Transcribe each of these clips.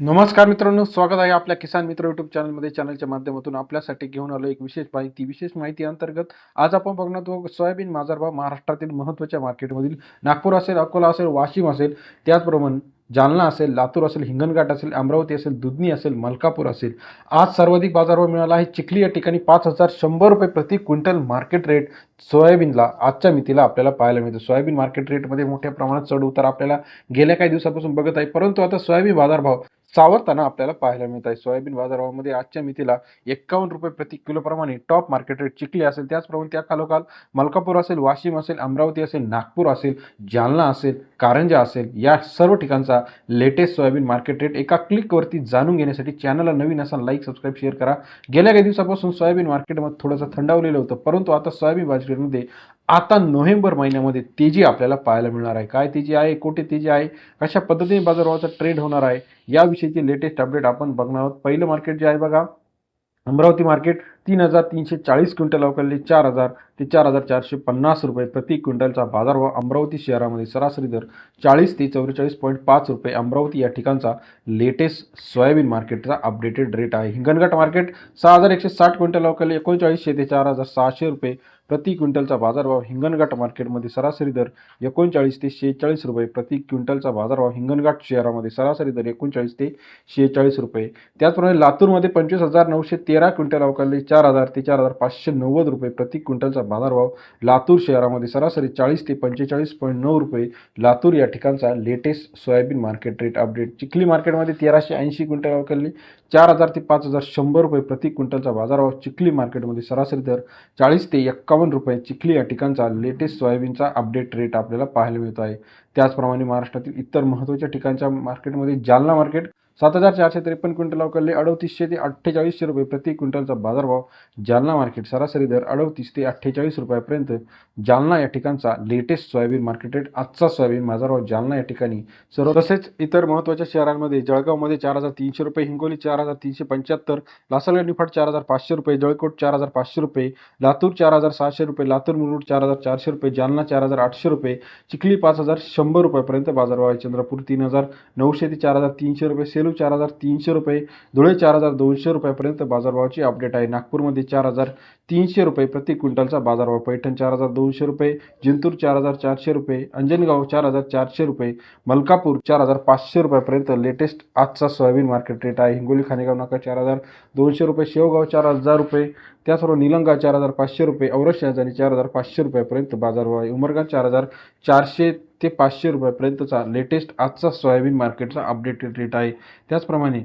नमस्कार मित्रांनो स्वागत आहे आपल्या किसान मित्र युट्यूब चॅनलमध्ये चॅनलच्या माध्यमातून आपल्यासाठी घेऊन आलो एक विशेष माहिती विशेष माहिती अंतर्गत आज आपण बघणार आहोत सोयाबीन बाजारभाव महाराष्ट्रातील महत्त्वाच्या मार्केटमधील नागपूर असेल अकोला असेल वाशिम असेल त्याचप्रमाणे जालना असेल लातूर असेल हिंगणघाट असेल अमरावती असेल दुधनी असेल मलकापूर असेल. आज सर्वाधिक बाजारभाव मिळाला आहे चिखली या ठिकाणी पाच हजार शंभर रुपये प्रति क्विंटल मार्केट रेट सोयाबीनला आजच्या मितीला आपल्याला पाहायला मिळतो. सोयाबीन मार्केट रेटमध्ये मोठ्या प्रमाणात चढ उतार आपल्याला गेल्या काही दिवसापासून बघत आहे. परंतु आता सोयाबीन बाजारभाव सावरताना आपल्याला पाहायला मिळत आहे. सोयाबीन बाजारभावामध्ये आजच्या मितीला एक्कावन्न रुपये प्रति किलोप्रमाणे टॉप मार्केट रेट चिखली असेल. त्याचप्रमाणे त्या खालोखाल मलकापूर असेल वाशिम असेल अमरावती असेल नागपूर असेल जालना असेल कारंजा असेल या सर्व ठिकाणचा लेटेस्ट सोयाबीन मार्केट रेट एका क्लिकवरती जाणून घेण्यासाठी चॅनलला नवीन असाल लाईक सबस्क्राईब शेअर करा. गेल्या काही दिवसापासून सोयाबीन मार्केटमध्ये थोडंसं थंडावलेलं होतं. परंतु आता सोयाबीन मार्केटमध्ये आता नोव्हेंबर महिन्यामध्ये तेजी आपल्याला पाहायला मिळणार आहे काय तेजी आहे कोठे तेजी आहे कशा पद्धतीने बाजारभावाचा ट्रेड होणार आहे याविषयीची लेटेस्ट अपडेट आपण बघणार आहोत. पहिलं मार्केट जे आहे बघा अमरावती मार्केट तीन हजार तीनशे चाळीस क्विंटल अवकाळले चार हजार ते चार हजार चारशे पन्नास रुपये प्रति क्विंटलचा बाजारभाव अमरावती शहरामध्ये सरासरी दर चाळीस ते चौवेचाळीस पॉईंट पाच रुपये. अमरावती या ठिकाणचा लेटेस्ट सोयाबीन मार्केटचा अपडेटेड रेट आहे. हिंगणघाट मार्केट सहा हजार एकशे साठ क्विंटल अवकाळले एकोणचाळीसशे ते चार हजार सहाशे रुपये प्रति क्विंटलचा बाजारभाव हिंगणघाट मार्केटमध्ये सरासरी दर एकोणचाळीस ते शेहेचाळीस रुपये. प्रति क्विंटलचा बाजारभाव हिंगणघाट शहरामध्ये सरासरी दर एकोणचाळीस ते शेहेचाळीस रुपये. त्याचप्रमाणे लातूरमध्ये पंचवीस हजार नऊशे तेरा क्विंटल अवकाळले चार हजार ते चार हजार पाचशे नव्वद रुपये. प्रति क्विंटलचा बाजारभाव लातूर शहरामध्ये सरासरी चाळीस ते पंचेचाळीस पॉईंट नऊ रुपये. लातूर या ठिकाणचा latest soybean market rate update. Chikhli मार्केटमध्ये तेराशे ऐंशी क्विंटल अवकाळले चार हजार ते पाच हजार शंभर रुपये. प्रति क्विंटलचा बाजारभाव चिखली मार्केटमध्ये सरासरी दर चाळीस ते एक्कावन्न रुपये चिखली या ठिकाणचा लेटेस्ट सोयाबीनचा अपडेट रेट आपल्याला पाहायला मिळतो आहे. त्याचप्रमाणे महाराष्ट्रातील इतर महत्त्वाच्या ठिकाणच्या मार्केटमध्ये जालना मार्केट सात हजार चारशे त्रेपन्न क्विंटल अवकाळले अडतीसशे ते अठ्ठेचाळीसशे रुपये प्रति क्विंटलचा बाजारभाव. जालना मार्केट सरासरी दर अडतीस ते अठ्ठेचाळीस रुपयापर्यंत. जालना या ठिकाणचा लेटेस्ट सोयाबीन मार्केट रेट आजचा सोयाबीन बाजारभाव जालना या ठिकाणी सर्व तसेच इतर महत्त्वाच्या शहरांमध्ये जळगावमध्ये चार हजार तीनशे रुपये हिंगोली चार हजार तीनशे पंच्याहत्तर लासलगाव निफाड चार हजार पाचशे रुपये जळकोट चार हजार पाचशे रुपये लातूर चार हजार सहाशे रुपये लातूर मुरुड चार हजार चारशे रुपये जालना चार हजार आठशे रुपये चिखली पाच हजार शंभर रुपयापर्यंत बाजारभाव आहे. चंद्रपूर तीन हजार नऊशे ते चार हजार तीनशे रुपये सेलू चार हजार तीनशे रुपये धुळे चार हजार दोनशे रुपयापर्यंत बाजारभावाची अपडेट आहे नागपूरमध्ये चार हजार तीनशे रुपये प्रति क्विंटलचा बाजारभाव पैठण चार हजार दोनशे रुपये जिंतूर चार हजार चारशे रुपये अंजनगाव चार हजार चारशे रुपये मलकापूर चार हजार पाचशे रुपयापर्यंत लेटेस्ट आजचा सोयाबीन मार्केट रेट आहे हिंगोली खानेगाव नाका चार हजार दोनशे रुपये शेवगाव चार हजार रुपये त्याचबरोबर निलंगा चार हजार पाचशे रुपये औरत चार हजार पाचशे रुपयापर्यंत बाजारभाव आहे उमरगा चार हजार चारशे ते पाचशे रुपयापर्यंतचा लेटेस्ट आजचा सोयाबीन मार्केटचा अपडेटेड रेट आहे. त्याचप्रमाणे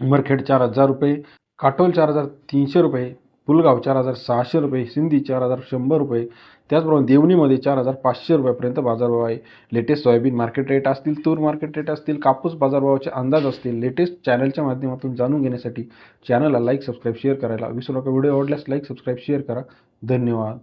उमरखेड चार हजार रुपये काटोल चार हजार तीनशे रुपये पुलगाव चार हजार सहाशे रुपये सिंधी चार हजार शंभर रुपये त्याचप्रमाणे देवणीमध्ये चार हजार पाचशे रुपयापर्यंत बाजारभाव आहे. लेटेस्ट सोयाबीन मार्केट रेट असतील तूर मार्केट रेट असतील कापूस बाजारभावाचे अंदाज असतील लेटेस्ट चॅनलच्या माध्यमातून जाणून घेण्यासाठी चॅनलला लाईक सबस्क्राईब शेअर करायला विसरू नका. व्हिडिओ आवडल्यास लाईक सबस्क्राईब शेअर करा. धन्यवाद.